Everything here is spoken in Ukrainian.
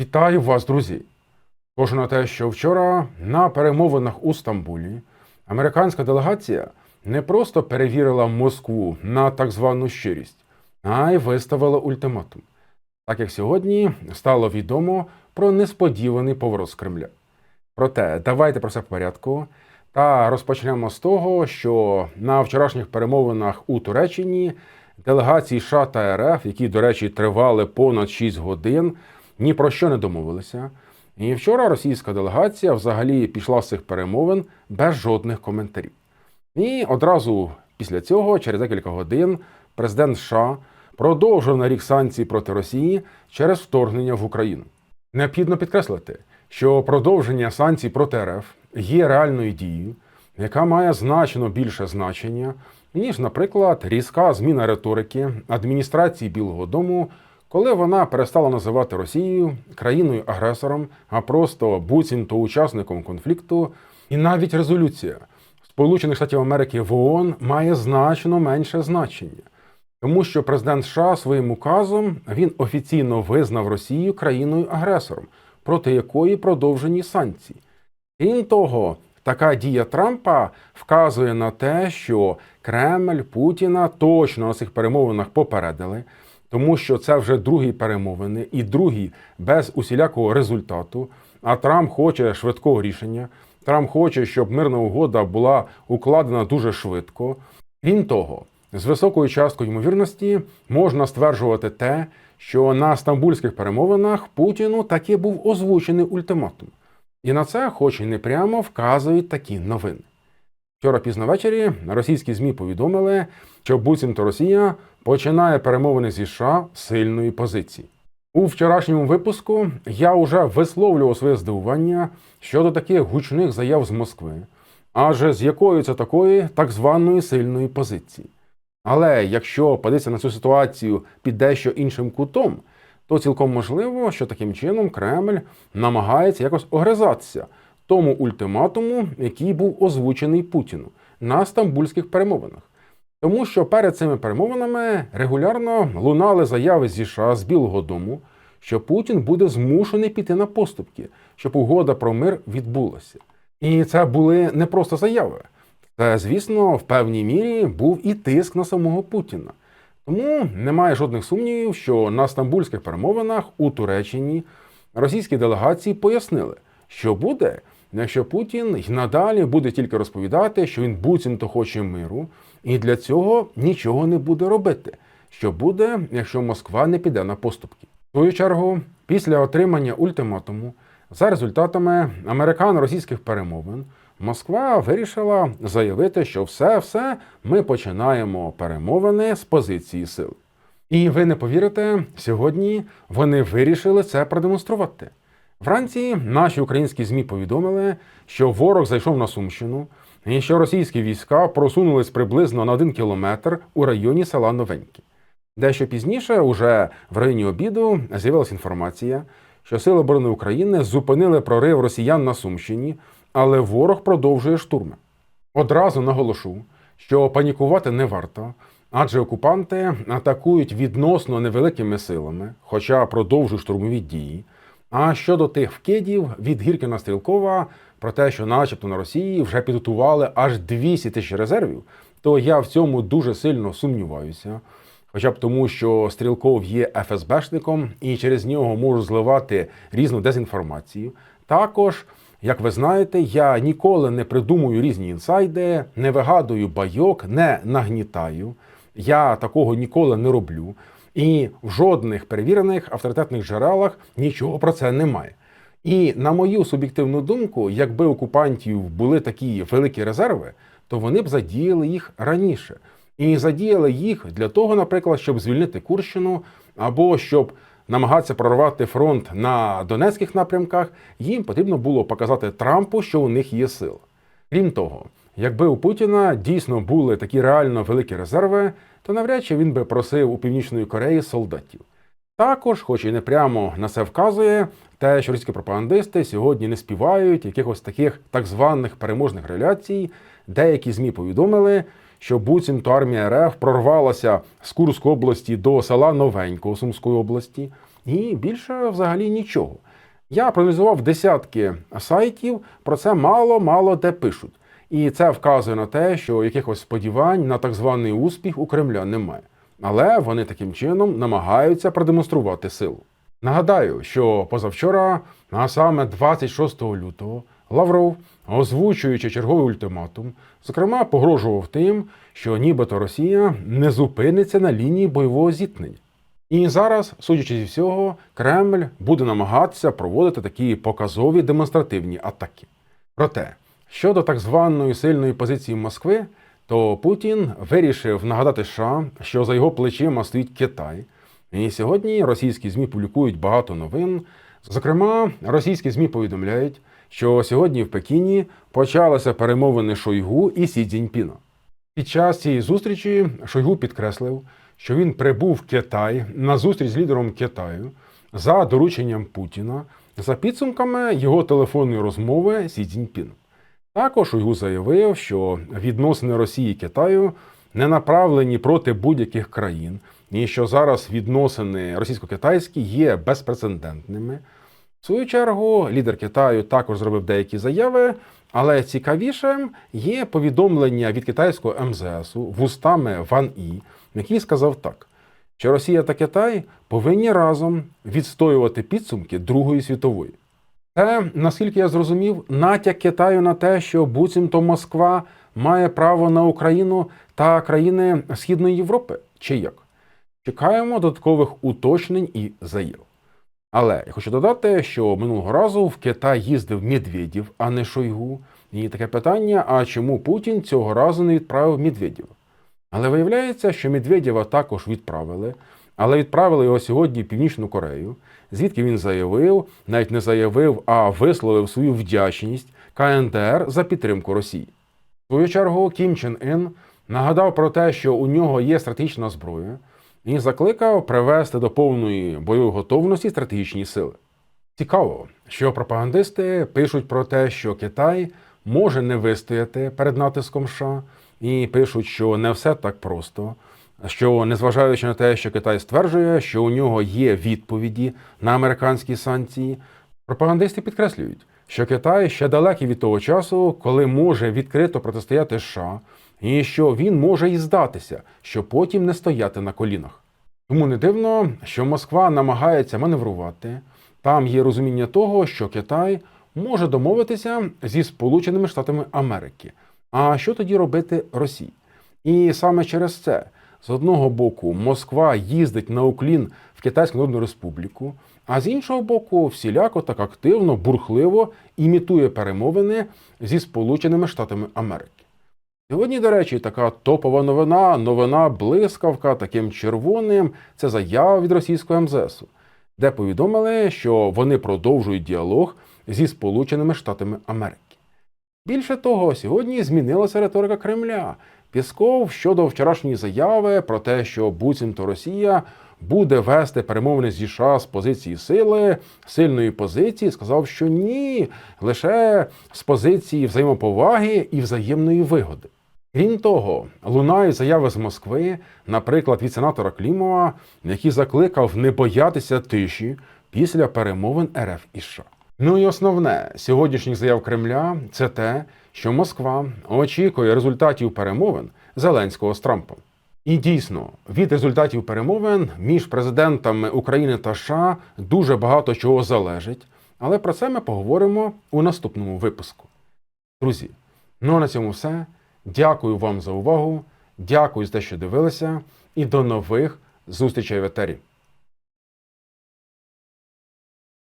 Вітаю вас, друзі! Схоже на те, що вчора на перемовинах у Стамбулі американська делегація не просто перевірила Москву на так звану щирість, а й виставила ультиматум. Так як сьогодні стало відомо про несподіваний поворот з Кремля. Проте давайте про все в порядку. Та розпочнемо з того, що на вчорашніх перемовинах у Туреччині делегації США та РФ, які, до речі, тривали понад 6 годин, ні про що не домовилися. І вчора російська делегація взагалі пішла з цих перемовин без жодних коментарів. І одразу після цього, через декілька годин, президент США продовжив на рік санкції проти Росії через вторгнення в Україну. Необхідно підкреслити, що продовження санкцій проти РФ є реальною дією, яка має значно більше значення, ніж, наприклад, різка зміна риторики адміністрації Білого Дому, коли вона перестала називати Росію країною-агресором, а просто буцімто учасником конфлікту, і навіть резолюція Сполучених Штатів Америки в ООН має значно менше значення. Тому що президент США своїм указом він офіційно визнав Росію країною-агресором, проти якої продовжені санкції. Крім того, така дія Трампа вказує на те, що Кремль Путіна точно на цих перемовинах попередили, тому що це вже другі перемовини і другі без усілякого результату. А Трамп хоче швидкого рішення. Трамп хоче, щоб мирна угода була укладена дуже швидко. Крім того, з високою часткою ймовірності можна стверджувати те, що на стамбульських перемовинах Путіну таки був озвучений ультиматум. І на це, хоч і не прямо, вказують такі новини. Вчора пізно ввечері російські ЗМІ повідомили, що буцімто Росія починає перемовини зі США сильної позиції. У вчорашньому випуску я вже висловлював своє здивування щодо таких гучних заяв з Москви, адже з якої це такої так званої сильної позиції. Але якщо подивитися на цю ситуацію під дещо іншим кутом, то цілком можливо, що таким чином Кремль намагається якось огризатися тому ультиматуму, який був озвучений Путіну на стамбульських перемовинах. Тому що перед цими перемовинами регулярно лунали заяви зі США з Білого Дому, що Путін буде змушений піти на поступки, щоб угода про мир відбулася. І це були не просто заяви. Це, звісно, в певній мірі був і тиск на самого Путіна. Тому немає жодних сумнівів, що на стамбульських перемовинах у Туреччині російські делегації пояснили, що буде, якщо Путін й надалі буде тільки розповідати, що він буцімто хоче миру, і для цього нічого не буде робити. Що буде, якщо Москва не піде на поступки? В свою чергу, після отримання ультиматуму, за результатами американо-російських перемовин, Москва вирішила заявити, що все-все ми починаємо перемовини з позиції сил. І ви не повірите, сьогодні вони вирішили це продемонструвати. Вранці наші українські ЗМІ повідомили, що ворог зайшов на Сумщину, і що російські війська просунулись приблизно на один кілометр у районі села Новеньке. Дещо пізніше, уже в районі обіду, з'явилася інформація, що Сили оборони України зупинили прорив росіян на Сумщині, але ворог продовжує штурми. Одразу наголошу, що панікувати не варто, адже окупанти атакують відносно невеликими силами, хоча продовжують штурмові дії. А щодо тих вкидів від Гіркіна Стрілкова про те, що, начебто, на Росії вже підготували аж 200 тисяч резервів, то я в цьому дуже сильно сумніваюся. Хоча б тому, що Стрілков є ФСБшником і через нього можу зливати різну дезінформацію. Також, як ви знаєте, я ніколи не придумую різні інсайди, не вигадую байок, не нагнітаю. Я такого ніколи не роблю. І в жодних перевірених авторитетних джерелах нічого про це немає. І на мою суб'єктивну думку, якби окупантів були такі великі резерви, то вони б задіяли їх раніше. І задіяли їх для того, наприклад, щоб звільнити Курщину, або щоб намагатися прорвати фронт на Донецьких напрямках, їм потрібно було показати Трампу, що у них є сила. Крім того, якби у Путіна дійсно були такі реально великі резерви, то навряд чи він би просив у Північної Кореї солдатів. Також, хоч і не прямо на це вказує, те, що російські пропагандисти сьогодні не співають якихось таких так званих переможних реляцій, деякі ЗМІ повідомили, що буцімто армія РФ прорвалася з Курської області до села Новенького Сумської області, і більше взагалі нічого. Я проаналізував десятки сайтів, про це мало-мало де пишуть. І це вказує на те, що якихось сподівань на так званий успіх у Кремля немає. Але вони таким чином намагаються продемонструвати силу. Нагадаю, що позавчора, а саме 26 лютого, Лавров, озвучуючи черговий ультиматум, зокрема погрожував тим, що нібито Росія не зупиниться на лінії бойового зіткнення. І зараз, судячи зі всього, Кремль буде намагатися проводити такі показові демонстративні атаки. Проте, щодо так званої сильної позиції Москви, то Путін вирішив нагадати США, що за його плечима стоїть Китай. І сьогодні російські ЗМІ публікують багато новин. Зокрема, російські ЗМІ повідомляють, що сьогодні в Пекіні почалися перемовини Шойгу і Сі Цзіньпіна. Під час цієї зустрічі Шойгу підкреслив, що він прибув в Китай на зустріч з лідером Китаю за дорученням Путіна за підсумками його телефонної розмови Сі Цзіньпіном. Також Шойгу заявив, що відносини Росії і Китаю не направлені проти будь-яких країн, і що зараз відносини російсько-китайські є безпрецедентними. В свою чергу, лідер Китаю також зробив деякі заяви, але цікавішим є повідомлення від китайського МЗСу вустами Ван І, який сказав так, що Росія та Китай повинні разом відстоювати підсумки Другої світової. Це, наскільки я зрозумів, натяк Китаю на те, що буцімто Москва має право на Україну та країни Східної Європи, чи як? Чекаємо додаткових уточнень і заяв. Але я хочу додати, що минулого разу в Китай їздив Медведєв, а не Шойгу. І таке питання: а чому Путін цього разу не відправив Медведєва? Але виявляється, що Медведєва також відправили, але відправили його сьогодні в Північну Корею, звідки він заявив, навіть не заявив, а висловив свою вдячність КНДР за підтримку Росії. В свою чергу Кім Чен Ін нагадав про те, що у нього є стратегічна зброя, і закликав привести до повної бойової готовності стратегічні сили. Цікаво, що пропагандисти пишуть про те, що Китай може не вистояти перед натиском США, і пишуть, що не все так просто. Що незважаючи на те, що Китай стверджує, що у нього є відповіді на американські санкції, пропагандисти підкреслюють, що Китай ще далекий від того часу, коли може відкрито протистояти США, і що він може і здатися, що потім не стояти на колінах. Тому не дивно, що Москва намагається маневрувати. Там є розуміння того, що Китай може домовитися зі Сполученими Штатами Америки. А що тоді робити Росії? І саме через це з одного боку Москва їздить на уклін в Китайську Народну Республіку, а з іншого боку, всіляко так активно, бурхливо імітує перемовини зі Сполученими Штатами Америки. Сьогодні, до речі, така топова новина, новина блискавка таким червоним. Це заява від російського МЗСу, де повідомили, що вони продовжують діалог зі Сполученими Штатами Америки. Більше того, сьогодні змінилася риторика Кремля. Пісков щодо вчорашньої заяви про те, що буцімто Росія буде вести перемовини зі США з позиції сили, сильної позиції, сказав, що ні, лише з позиції взаємоповаги і взаємної вигоди. Крім того, лунають заяви з Москви, наприклад, від сенатора Клімова, який закликав не боятися тиші після перемовин РФ і США. Ну і основне сьогоднішніх заяв Кремля це те, що Москва очікує результатів перемовин Зеленського з Трампом. І дійсно, від результатів перемовин між президентами України та США дуже багато чого залежить, але про це ми поговоримо у наступному випуску. Друзі, ну а на цьому все. Дякую вам за увагу. Дякую за те, що дивилися, і до нових зустрічей в етері.